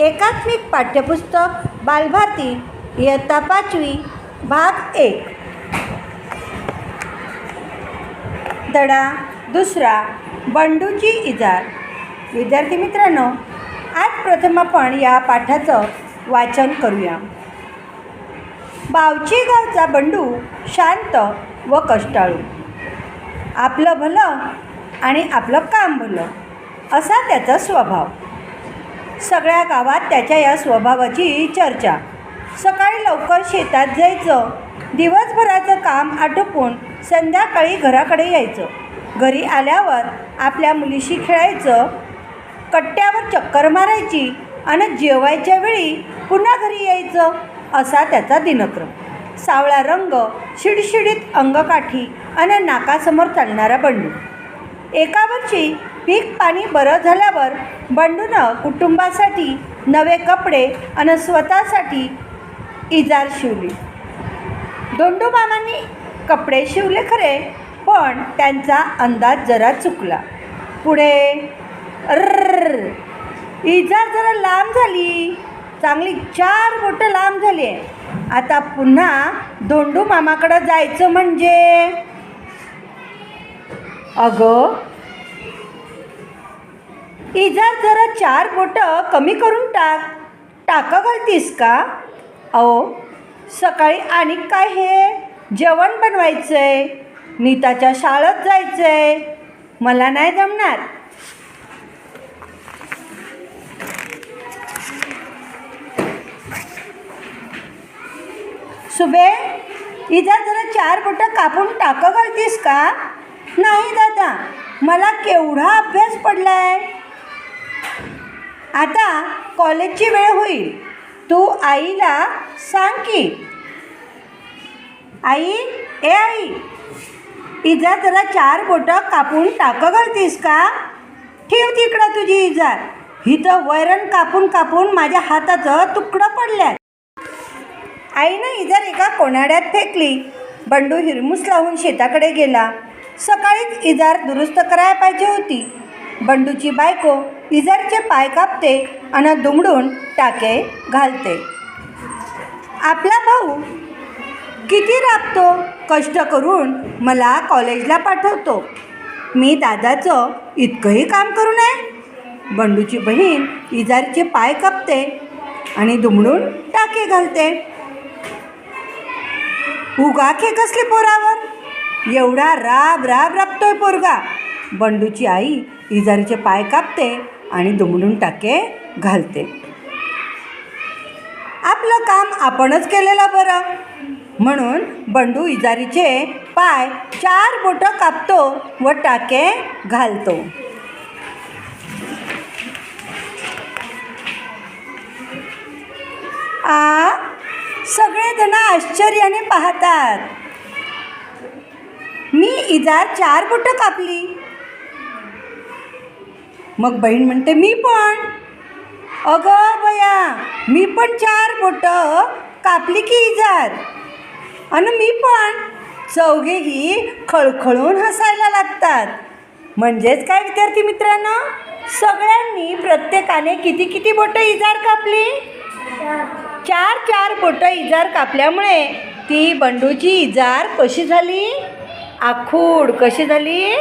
एकात्मिक पाठ्यपुस्तक बालभारती इयत्ता पाचवी भाग एक. धडा दुसरा बंडूची इजार. विद्यार्थी मित्रांनो आज प्रथम आपण या पाठाचं वाचन करूया. बावची गावचा बंडू शांत व कष्टाळू. आपलं भलं आणि आपलं काम भलं असा त्याचा स्वभाव. सगळ्या गावात त्याच्या या स्वभावाची चर्चा. सकाळी लवकर शेतात जायचं. दिवसभराचं काम आटोपून संध्याकाळी घराकडे यायचं. घरी आल्यावर आपल्या मुलीशी खेळायचं. कट्ट्यावर चक्कर मारायची आणि जेवायच्या वेळी पुन्हा घरी यायचं असा त्याचा दिनक्रम. सावळा रंग शिडशिडीत अंगकाठी आणि नाकासमोर चालणारा बंडू. एका वर्षी पीक पाणी बरं झाल्यावर बंडूनं कुटुंबासाठी नवे कपडे आणि स्वतःसाठी इजार शिवली. दोंडू मामांनी कपडे शिवले खरे पण त्यांचा अंदाज जरा चुकला. पुढे अर्र इजार जरा लांब झाली. चांगली चार बोटं लांब झाली आहे. आता पुन्हा दोंडू मामाकडं जायचं म्हणजे? अगं इजा जरा चार बोटं कमी करून टाक. टाकं घालतीस का? अहो सकाळी आणि काय हे? जेवण बनवायचं आहे नीताच्या शाळेत जायचं आहे मला नाही जमणार. सुबे इजा जरा चार बोटं कापून टाकं घालतीस का? नाही दादा. मला केवढा अभ्यास पडला आहे आता कॉलेजची वेळ होईल. तू आईला सांग की आई ए आई इजा जरा चार बोटं कापून टाकं घालतीस का? ठेव तिकडं तुझी इजार हिथं वैरण कापून कापून माझ्या हाताचं तुकडं पडल्यात आईनं इजार एका कोणाड्यात फेकली. बंडू हिरमुस लावून शेताकडे गेला. सकाळीच इजार दुरुस्त करायला पाहिजे होती. बंडूची बायको इजारचे पाय कापते आणि दुमडून टाके घालते. आपला भाऊ किती राबतो कष्ट करून मला कॉलेजला पाठवतो. मी दादाचं इतकंही काम करू नये. बंडूची बहीण इजारचे पाय कापते आणि दुमडून टाके घालते. उगा खे कसले पोरावर? एवढा राब राब राबतोय पोरगा. बंडूची आई इजारीचे पाय कापते आणि दुमडून टाके घालते. आपलं काम आपणच केलेलं बरं. म्हणून बंडू इजारीचे पाय चार बोटं कापतो व टाके घालतो. आ सगळेजण आश्चर्याने पाहतात. मी इजार चार बोटं कापली. मग बहीण म्हणते मी पण. अगं बया मी पण चार बोटं कापली की इजार आणि मी पण. चौघेही खळखळून हसायला लागतात. म्हणजेच काय विद्यार्थी मित्रांनो? सगळ्यांनी प्रत्येकाने किती किती बोटं इजार कापली? चार चार बोटं इजार कापल्यामुळे ती बंडूची इजार कशी झाली? आखूड कशी झाली?